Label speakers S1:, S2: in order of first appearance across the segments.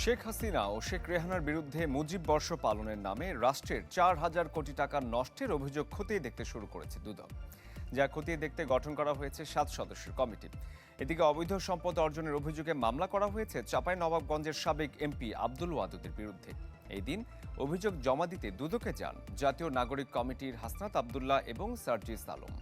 S1: শেখ হাসিনা ও শেখ রেহানার বিরুদ্ধে মুজিব বর্ষ পালনের নামে রাষ্ট্রের চার হাজার কোটি টাকা নষ্টের অভিযোগ খতিয়ে দেখতে শুরু করেছে দুদক, যা খতিয়ে দেখতে গঠন করা হয়েছে সাত সদস্যের কমিটি। এদিকে অবৈধ সম্পদ অর্জনের অভিযোগে মামলা করা হয়েছে চাপাই নবাবগঞ্জের সাবেক এমপি আব্দুল ওয়াদুদের বিরুদ্ধে। এই দিন অভিযোগ জমা দিতে দুদকে যান জাতীয় নাগরিক কমিটির হাসনাত আবদুল্লাহ এবং সার্জিস আলম।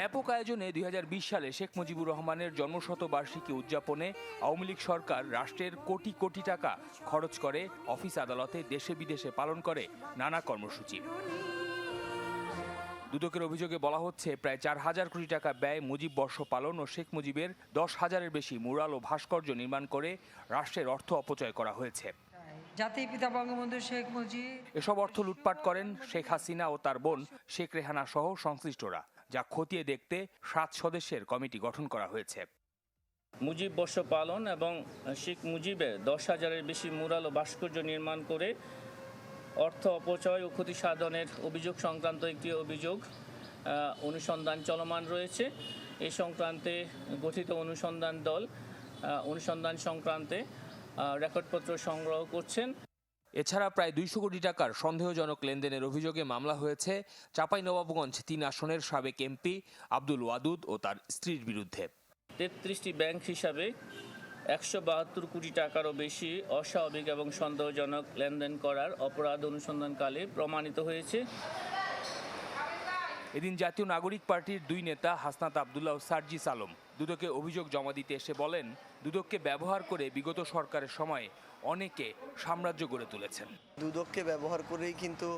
S2: ব্যাপক আয়োজনে দুই হাজার বিশ সালে শেখ মুজিবুর রহমানের জন্মশতবার্ষিকী উদযাপনে আওয়ামী লীগ সরকার রাষ্ট্রের কোটি কোটি টাকা খরচ করে অফিস আদালতে দেশে বিদেশে পালন করে নানা কর্মসূচি। দুদকের অভিযোগে বলা হচ্ছে প্রায় চার হাজার কোটি টাকা ব্যয় মুজিব বর্ষ পালন ও শেখ মুজিবের দশ হাজারের বেশি মুরাল ও ভাস্কর্য নির্মাণ করে রাষ্ট্রের অর্থ অপচয় করা হয়েছে।
S3: জাতির পিতা বঙ্গবন্ধু শেখ মুজিব
S2: এসব অর্থ লুটপাট করেন শেখ হাসিনা ও তার বোন শেখ রেহানা সহ সংশ্লিষ্টরা। যা খতিয়ে দেখতে সাত সদস্যের কমিটি গঠন করা হয়েছে।
S4: মুজিব বর্ষ পালন এবং শেখ মুজিবের দশ হাজারের বেশি মুরাল ও ভাস্কর্য নির্মাণ করে অর্থ অপচয় ও ক্ষতি সাধনের অভিযোগ সংক্রান্ত একটি অভিযোগ অনুসন্ধান চলমান রয়েছে। এই সংক্রান্তে গঠিত অনুসন্ধান দল অনুসন্ধান সংক্রান্তে রেকর্ডপত্র সংগ্রহ করছেন।
S2: এছাড়া প্রায় দুইশো কোটি টাকার সন্দেহজনক লেনদেনের অভিযোগে মামলা হয়েছে চাঁপাইনবাবগঞ্জ তিন আসনের সাবেক এমপি আব্দুল ওয়াদুদ ও তার স্ত্রীর বিরুদ্ধে।
S4: তেত্রিশটি ব্যাংক হিসাবে একশো বাহাত্তর কোটি টাকারও বেশি অস্বাভাবিক এবং সন্দেহজনক লেনদেন করার অপরাধ অনুসন্ধানকালে প্রমাণিত হয়েছে।
S2: এদিন জাতীয় নাগরিক পার্টির দুই নেতা, হাসনাত আবদুল্লাহ সার্জিস আলম দুদকে অভিযোগ জমা দিতে এসে বলেন, দুদককে ব্যবহার করে বিগত সরকারের সময় অনেকে সাম্রাজ্য গড়ে তুলেছেন।
S5: দুদককে ব্যবহার করেই কিন্তু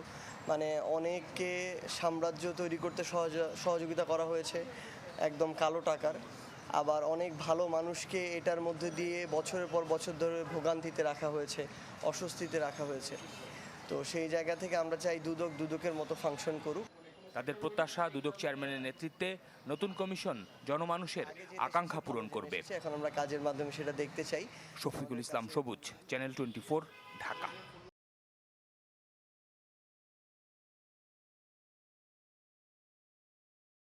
S5: মানে অনেককে সাম্রাজ্য তৈরি করতে সহযোগিতা করা হয়েছে, একদম কালো টাকার। আবার অনেক ভালো মানুষকে এটার মধ্যে দিয়ে বছরের পর বছর ধরে ভোগান্তিতে রাখা হয়েছে, অস্বস্তিতে রাখা হয়েছে। তো সেই জায়গা থেকে আমরা চাই দুদক দুদকের মতো ফাংশন করুক।
S2: তাদের প্রত্যাশা দুদক চেয়ারম্যানের নেতৃত্বে নতুন কমিশন জনমানুষের আকাঙ্ক্ষা পূরণ করবে।
S5: এখন আমরা কাজের মাধ্যমে সেটা দেখতে চাই।
S2: শফিকুল ইসলাম সবুজ চ্যানেল টোয়েন্টি ঢাকা।